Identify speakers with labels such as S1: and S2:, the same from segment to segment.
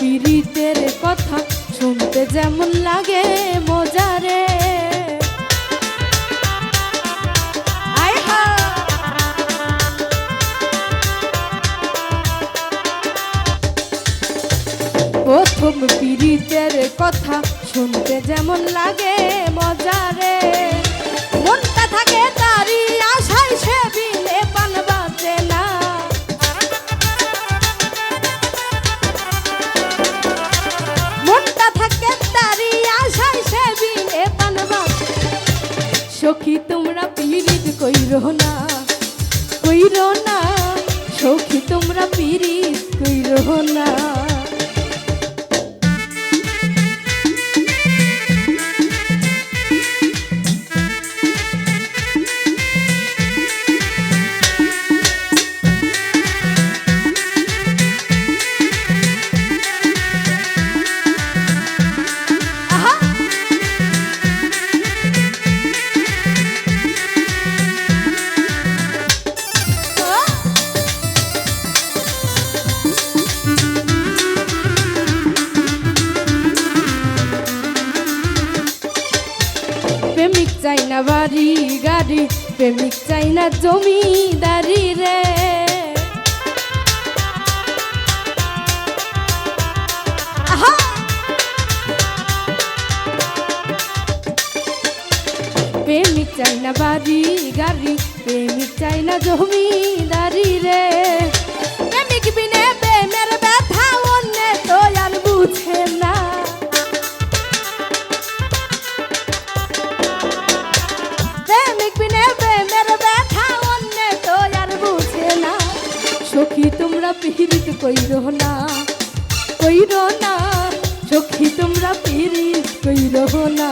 S1: পীড়িতের কথা শুনতে যেমন লাগে মজারে। প্রথম পীড়িতের কথা শুনতে যেমন লাগে মজারে। পিরিত কইরো না কইরো না সখী তোমরা পিরিত কইরো না। প্রেমিক চাই না জমিদারি রে। প্রেমিক চাই না বাড়ি গাড়ি, প্রেমিক চাই না জমিদারি রে। চোখি তোমরা পিহিত কইর না কইর না। চোখি তোমরা পিহিত কইর না।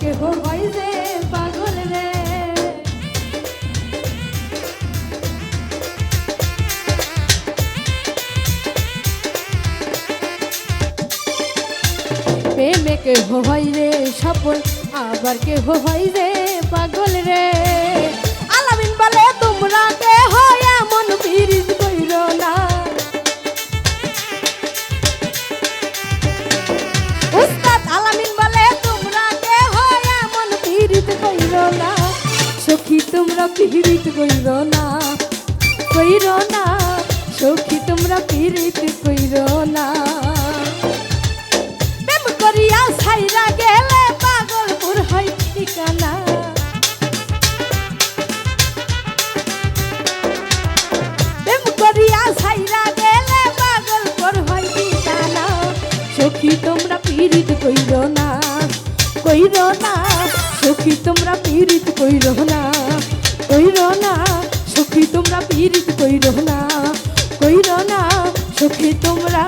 S1: কেহ হয় যে পাগল রে রে সফল আবার কেহ হয় রে পাগল রে আলামিন বলে তোমরা কেহ তোমরা পিরিত কইর না কইর না, সখী তোমরা পিরিত কইর না। প্রেম করিয়া ছাইরা গেলে পাগলপুর হয় ঠিকানা। প্রেম করিয়া ছাইরা গেলে পাগলপুর হয় ঠিকানা। সখী তোমরা পীড়িত কইর না কইর না, সখী তোমরা পীড়িত কইর না। কইর না সখী তোমরা পীড়িত কইর না কইর না সখী তোমরা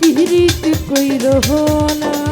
S1: পীড়িত কইর না।